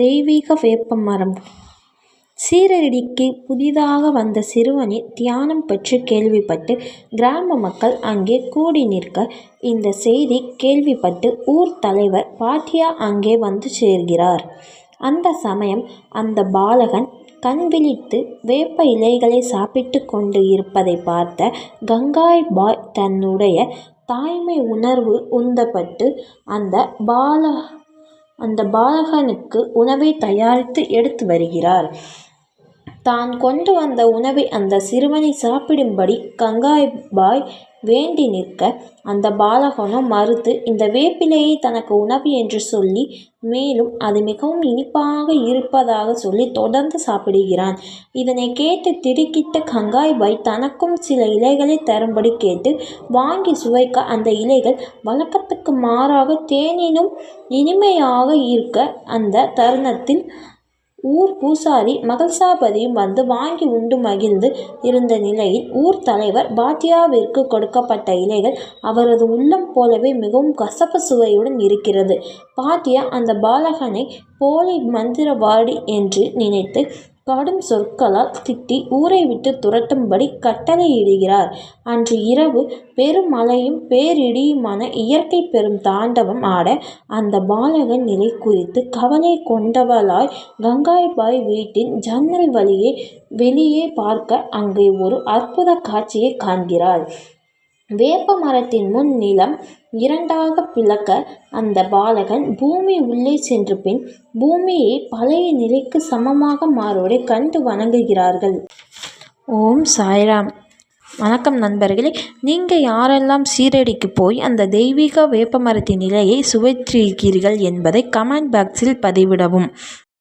தெய்வீக வேப்பமரம் சீரடிக்கு புதிதாக வந்த சிறுவனின் தியானம் பற்றி கேள்விப்பட்டு கிராம மக்கள் அங்கே கூடி நிற்க இந்த செய்தி கேள்விப்பட்டு ஊர் தலைவர் பாட்டியா அங்கே வந்து சேர்கிறார். அந்த சமயம் அந்த பாலகன் கண் விழித்து வேப்ப இலைகளை சாப்பிட்டுக் கொண்டு இருப்பதை பார்த்த கங்காய் பாய் தன்னுடைய தாய்மை உணர்வு உந்தப்பட்டு அந்த பால அந்த பாலகனுக்கு உணவை தயாரித்து எடுத்து வருகிறார். தான் கொண்டு வந்த உணவை அந்த சிறுவனை சாப்பிடும்படி கங்காய்பாய் வேண்டி நிற்க அந்த பாலகனும் மறுத்து இந்த வேப்பிலையை தனக்கு உணவு என்று சொல்லி மேலும் அது மிகவும் இனிப்பாக இருப்பதாக சொல்லி தொடர்ந்து சாப்பிடுகிறான். இதனை கேட்டு திடுக்கிட்ட கங்காய்பாய் தனக்கும் சில இலைகளை தரும்படி கேட்டு வாங்கி சுவைக்க அந்த இலைகள் வழக்கத்துக்கு மாறாக தேனினும் இனிமையாக இருக்க அந்த தருணத்தில் ஊர் பூசாரி மகள்சாபதியும் வந்து வாங்கி உண்டு மகிழ்ந்து இருந்த நிலையில் ஊர் தலைவர் பாத்தியாவிற்கு கொடுக்கப்பட்ட இலைகள் அவரது உள்ளம் போலவே மிகவும் கசப்பு சுவையுடன் இருக்கிறது. பாத்தியா அந்த பாலகனை போலி மந்திரவாடி என்று நினைத்து கடும் சொற்களால் திட்டி ஊரை விட்டு துரத்தும்படி கட்டளையிடுகிறார். அன்று இரவு பெருமழையும் பேரிடியுமான இயற்கை பெரும் தாண்டவம் ஆட அந்த பாலகன் நிலை குறித்து கவலை கொண்டவளாய் கங்காய்பாய் வீட்டின் ஜன்னல் வழியே வெளியே பார்க்க அங்கே ஒரு அற்புதக் காட்சியைக் காண்கிறாள். வேப்ப மரத்தின் முன் நிலம் இரண்டாகப் பிளக்க அந்த பாலகன் பூமி உள்ளே சென்ற பின் பூமியை பழைய நிலைக்கு சமமாக மாறுவதைக் கண்டு வணங்குகிறார்கள். ஓம் சாய்ராம் வணக்கம் நண்பர்களே நீங்கள் யாரெல்லாம் சீரடிக்கு போய் அந்த தெய்வீக வேப்பமரத்தின் நிலையை சுவைத்திருக்கிறீர்கள் என்பதை கமெண்ட் பாக்ஸில் பதிவிடவும்.